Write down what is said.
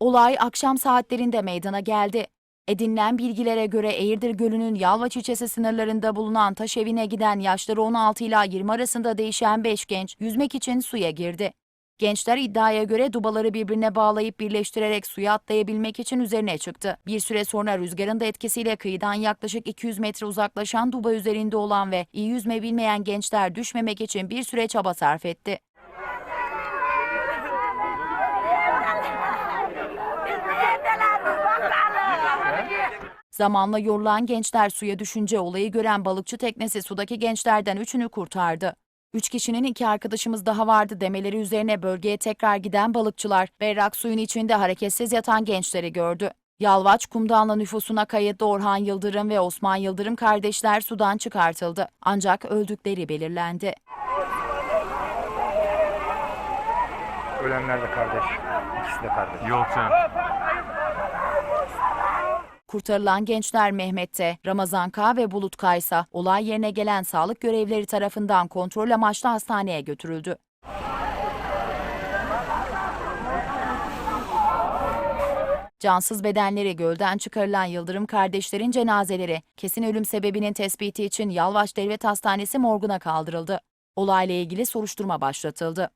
Olay akşam saatlerinde meydana geldi. Edinilen bilgilere göre Eğirdir Gölü'nün Yalvaç ilçesi sınırlarında bulunan taş evine giden yaşları 16 ila 20 arasında değişen 5 genç yüzmek için suya girdi. Gençler iddiaya göre dubaları birbirine bağlayıp birleştirerek suya atlayabilmek için üzerine çıktı. Bir süre sonra rüzgarın da etkisiyle kıyıdan yaklaşık 200 metre uzaklaşan duba üzerinde olan ve iyi yüzme bilmeyen gençler düşmemek için bir süre çaba sarf etti. Zamanla yorulan gençler suya düşünce olayı gören balıkçı teknesi sudaki gençlerden üçünü kurtardı. Üç kişinin iki arkadaşımız daha vardı demeleri üzerine bölgeye tekrar giden balıkçılar berrak suyun içinde hareketsiz yatan gençleri gördü. Yalvaç Kumdanlı nüfusuna kayıtlı Orhan Yıldırım ve Osman Yıldırım kardeşler sudan çıkartıldı. Ancak öldükleri belirlendi. Ölenler de kardeş. İkisi de kardeş. Yok canım. Kurtarılan gençler Mehmet'te, Ramazan K ve Bulut Kaysa olay yerine gelen sağlık görevlileri tarafından kontrol amaçlı hastaneye götürüldü. Cansız bedenleri gölden çıkarılan Yıldırım kardeşlerin cenazeleri kesin ölüm sebebinin tespiti için Yalvaç Devlet Hastanesi morguna kaldırıldı. Olayla ilgili soruşturma başlatıldı.